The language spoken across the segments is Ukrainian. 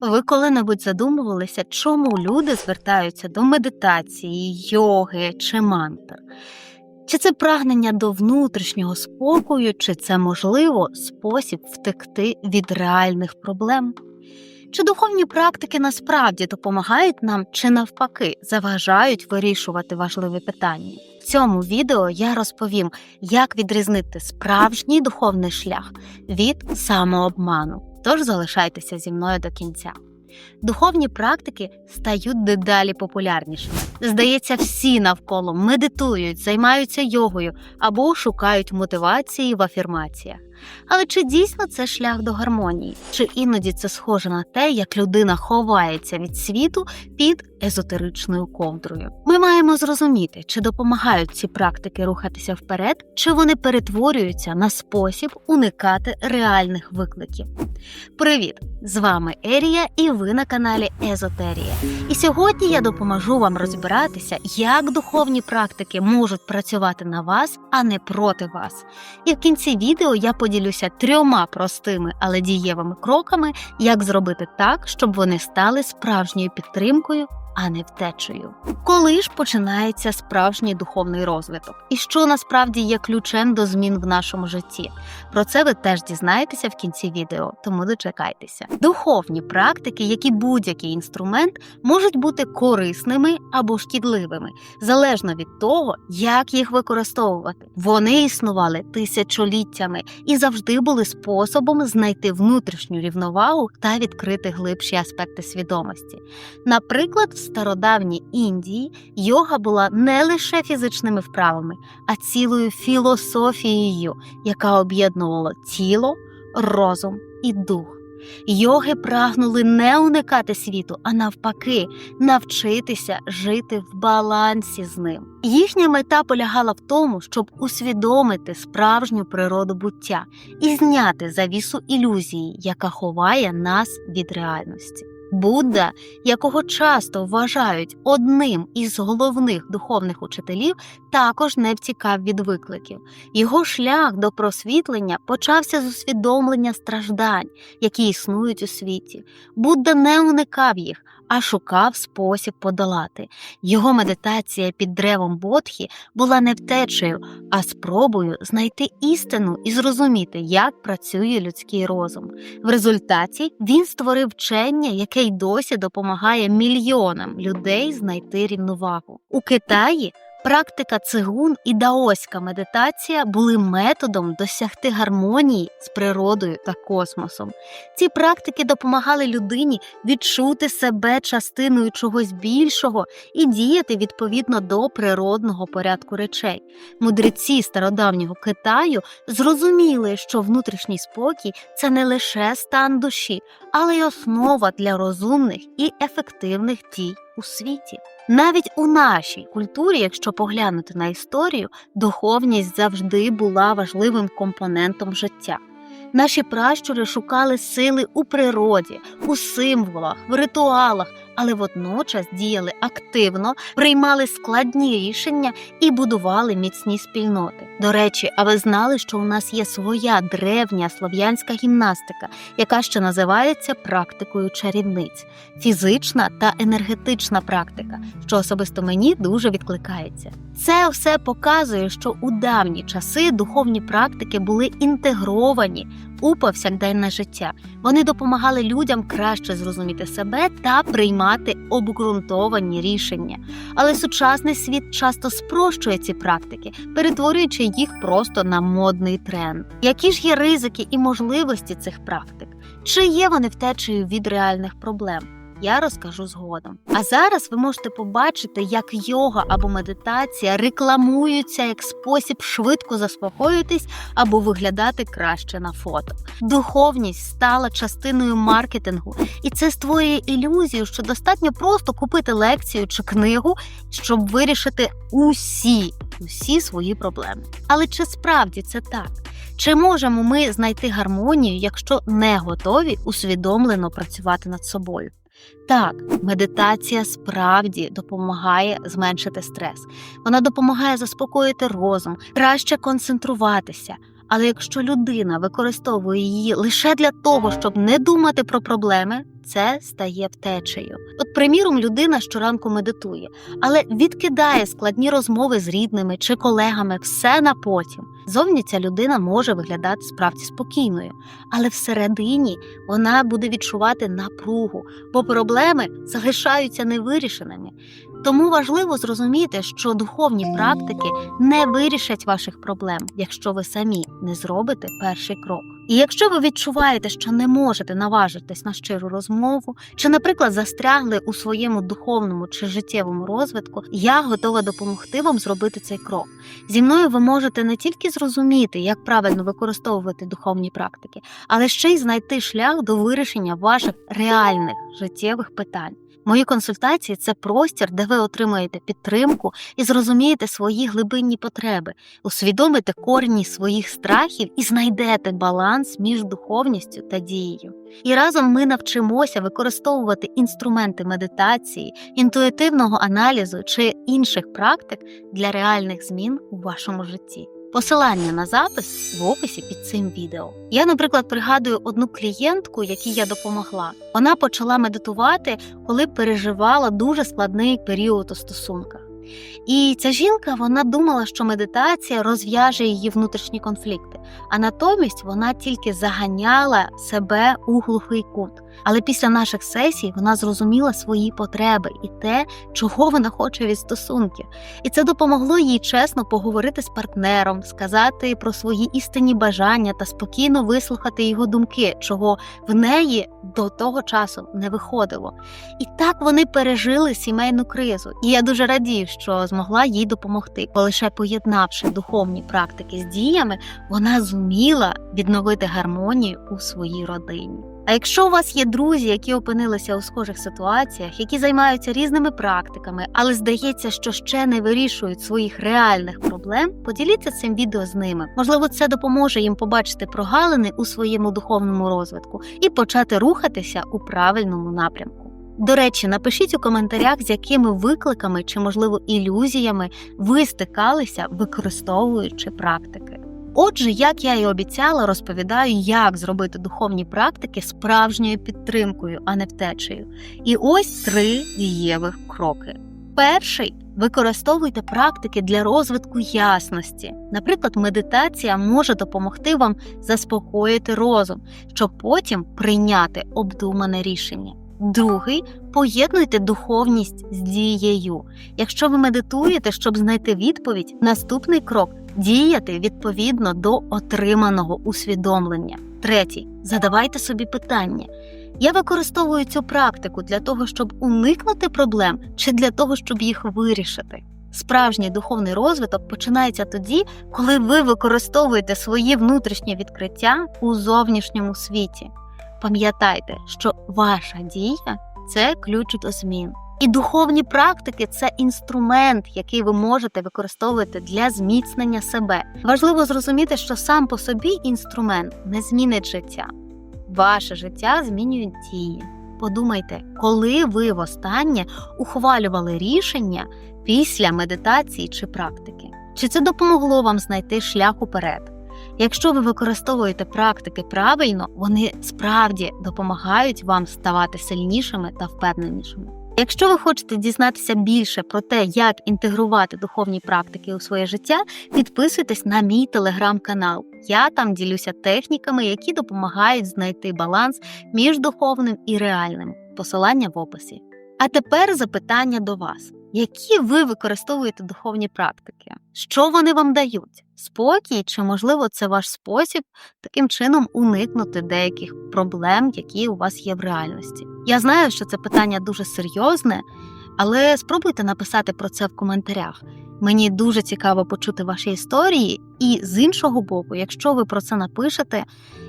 Ви коли-небудь задумувалися, чому люди звертаються до медитації, йоги чи мантр? Чи це прагнення до внутрішнього спокою, чи це, можливо, спосіб втекти від реальних проблем? Чи духовні практики насправді допомагають нам, чи навпаки заважають вирішувати важливі питання? В цьому відео я розповім, як відрізнити справжній духовний шлях від самообману. Тож залишайтеся зі мною до кінця. Духовні практики стають дедалі популярнішими. Здається, всі навколо медитують, займаються йогою або шукають мотивації в афірмаціях. Але чи дійсно це шлях до гармонії? Чи іноді це схоже на те, як людина ховається від світу під езотеричною ковдрою? Ми маємо зрозуміти, чи допомагають ці практики рухатися вперед, чи вони перетворюються на спосіб уникати реальних викликів. Привіт! З вами Ерія, і ви на каналі Езотерія. І сьогодні я допоможу вам розбиратися, як духовні практики можуть працювати на вас, а не проти вас. І в кінці відео я поділюся трьома простими, але дієвими кроками, як зробити так, щоб вони стали справжньою підтримкою. А не втечею. Коли ж починається справжній духовний розвиток, і що насправді є ключем до змін в нашому житті? Про це ви теж дізнаєтеся в кінці відео, тому дочекайтеся. Духовні практики, як і будь-який інструмент, можуть бути корисними або шкідливими, залежно від того, як їх використовувати. Вони існували тисячоліттями і завжди були способом знайти внутрішню рівновагу та відкрити глибші аспекти свідомості. Наприклад, в стародавній Індії йога була не лише фізичними вправами, а цілою філософією, яка об'єднувала тіло, розум і дух. Йоги прагнули не уникати світу, а навпаки, навчитися жити в балансі з ним. Їхня мета полягала в тому, щоб усвідомити справжню природу буття і зняти завісу ілюзії, яка ховає нас від реальності. Будда, якого часто вважають одним із головних духовних учителів, також не втікав від викликів. Його шлях до просвітлення почався з усвідомлення страждань, які існують у світі. Будда не уникав їх, а шукав спосіб подолати. Його медитація під древом Бодхі була не втечею, а спробою знайти істину і зрозуміти, як працює людський розум. В результаті він створив вчення, яке й досі допомагає мільйонам людей знайти рівновагу. У Китаї Практика цигун і даоська медитація були методом досягти гармонії з природою та космосом. Ці практики допомагали людині відчути себе частиною чогось більшого і діяти відповідно до природного порядку речей. Мудреці стародавнього Китаю зрозуміли, що внутрішній спокій це не лише стан душі, але й основа для розумних і ефективних дій у світі. Навіть у нашій культурі, якщо поглянути на історію, духовність завжди була важливим компонентом життя. Наші пращури шукали сили у природі, у символах, в ритуалах, але водночас діяли активно, приймали складні рішення і будували міцні спільноти. До речі, а ви знали, що у нас є своя древня слов'янська гімнастика, яка ще називається практикою чарівниць, фізична та енергетична практика, що особисто мені дуже відкликається. Це все показує, що у давні часи духовні практики були інтегровані у повсякденне життя. Вони допомагали людям краще зрозуміти себе та приймати обґрунтовані рішення. Але сучасний світ часто спрощує ці практики, перетворюючи їх просто на модний тренд. Які ж є ризики і можливості цих практик? Чи є вони втечею від реальних проблем? Я розкажу згодом. А зараз ви можете побачити, як йога або медитація рекламуються як спосіб швидко заспокоїтись або виглядати краще на фото. Духовність стала частиною маркетингу, і це створює ілюзію, що достатньо просто купити лекцію чи книгу, щоб вирішити усі, усі свої проблеми. Але чи справді це так? Чи можемо ми знайти гармонію, якщо не готові усвідомлено працювати над собою? Так, медитація справді допомагає зменшити стрес. Вона допомагає заспокоїти розум, краще концентруватися. Але якщо людина використовує її лише для того, щоб не думати про проблеми, це стає втечею. От, приміром, людина щоранку медитує, але відкидає складні розмови з рідними чи колегами все на потім. Зовні ця людина може виглядати справді спокійною, але всередині вона буде відчувати напругу, бо проблеми залишаються невирішеними. Тому важливо зрозуміти, що духовні практики не вирішать ваших проблем, якщо ви самі не зробите перший крок. І якщо ви відчуваєте, що не можете наважитись на щиру розмову, чи, наприклад, застрягли у своєму духовному чи життєвому розвитку, я готова допомогти вам зробити цей крок. Зі мною ви можете не тільки зрозуміти, як правильно використовувати духовні практики, але ще й знайти шлях до вирішення ваших реальних життєвих питань. Мої консультації це простір, де ви отримаєте підтримку і зрозумієте свої глибинні потреби, усвідомите корні своїх страхів і знайдете баланс між духовністю та дією. І разом ми навчимося використовувати інструменти медитації, інтуїтивного аналізу чи інших практик для реальних змін у вашому житті. Посилання на запис в описі під цим відео. Я, наприклад, пригадую одну клієнтку, якій я допомогла. Вона почала медитувати, коли переживала дуже складний період у стосунках. І ця жінка вона думала, що медитація розв'яже її внутрішні конфлікти, а натомість вона тільки заганяла себе у глухий кут. Але після наших сесій вона зрозуміла свої потреби і те, чого вона хоче від стосунків. І це допомогло їй чесно поговорити з партнером, сказати про свої істинні бажання та спокійно вислухати його думки, чого в неї до того часу не виходило. І так вони пережили сімейну кризу. І я дуже радію, що змогла їй допомогти, бо лише поєднавши духовні практики з діями, вона зуміла відновити гармонію у своїй родині. А якщо у вас є друзі, які опинилися у схожих ситуаціях, які займаються різними практиками, але здається, що ще не вирішують своїх реальних проблем, поділіться цим відео з ними. Можливо, це допоможе їм побачити прогалини у своєму духовному розвитку і почати рухатися у правильному напрямку. До речі, напишіть у коментарях, з якими викликами чи, можливо, ілюзіями ви стикалися, використовуючи практики. Отже, як я і обіцяла, розповідаю, як зробити духовні практики справжньою підтримкою, а не втечею. І ось три дієвих кроки. Перший використовуйте практики для розвитку ясності. Наприклад, медитація може допомогти вам заспокоїти розум, щоб потім прийняти обдумане рішення. Другий поєднуйте духовність з дією. Якщо ви медитуєте, щоб знайти відповідь, наступний крок діяти відповідно до отриманого усвідомлення. Третій задавайте собі питання. Я використовую цю практику для того, щоб уникнути проблем чи для того, щоб їх вирішити. Справжній духовний розвиток починається тоді, коли ви використовуєте свої внутрішні відкриття у зовнішньому світі. Пам'ятайте, що ваша дія це ключ до змін. І духовні практики це інструмент, який ви можете використовувати для зміцнення себе. Важливо зрозуміти, що сам по собі інструмент не змінить життя. Ваше життя змінюють дії. Подумайте, коли ви востаннє ухвалювали рішення після медитації чи практики? Чи це допомогло вам знайти шлях уперед? Якщо ви використовуєте практики правильно, вони справді допомагають вам ставати сильнішими та впевненішими. Якщо ви хочете дізнатися більше про те, як інтегрувати духовні практики у своє життя, підписуйтесь на мій телеграм-канал. Я там ділюся техніками, які допомагають знайти баланс між духовним і реальним. Посилання в описі. А тепер запитання до вас: які ви використовуєте духовні практики? Що вони вам дають? Спокій, чи, можливо, це ваш спосіб таким чином уникнути деяких проблем, які у вас є в реальності? Я знаю, що це питання дуже серйозне, але спробуйте написати про це в коментарях. Мені дуже цікаво почути ваші історії, і з іншого боку, якщо ви про це напишете,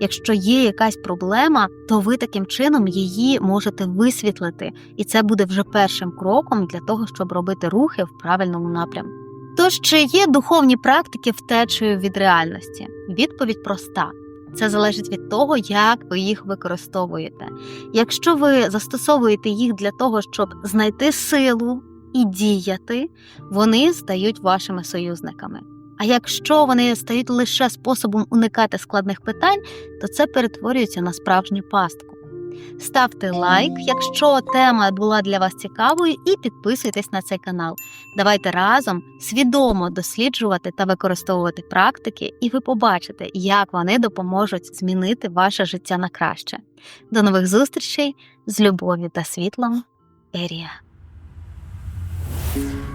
якщо є якась проблема, то ви таким чином її можете висвітлити, і це буде вже першим кроком для того, щоб робити рухи в правильному напрямку. Тож, чи є духовні практики втечею від реальності? Відповідь проста. Це залежить від того, як ви їх використовуєте. Якщо ви застосовуєте їх для того, щоб знайти силу і діяти, вони стають вашими союзниками. А якщо вони стають лише способом уникати складних питань, то це перетворюється на справжню пастку. Ставте лайк, якщо тема була для вас цікавою, і підписуйтесь на цей канал. Давайте разом свідомо досліджувати та використовувати практики, і ви побачите, як вони допоможуть змінити ваше життя на краще. До нових зустрічей з любов'ю та світлом, Ерія. Thank you.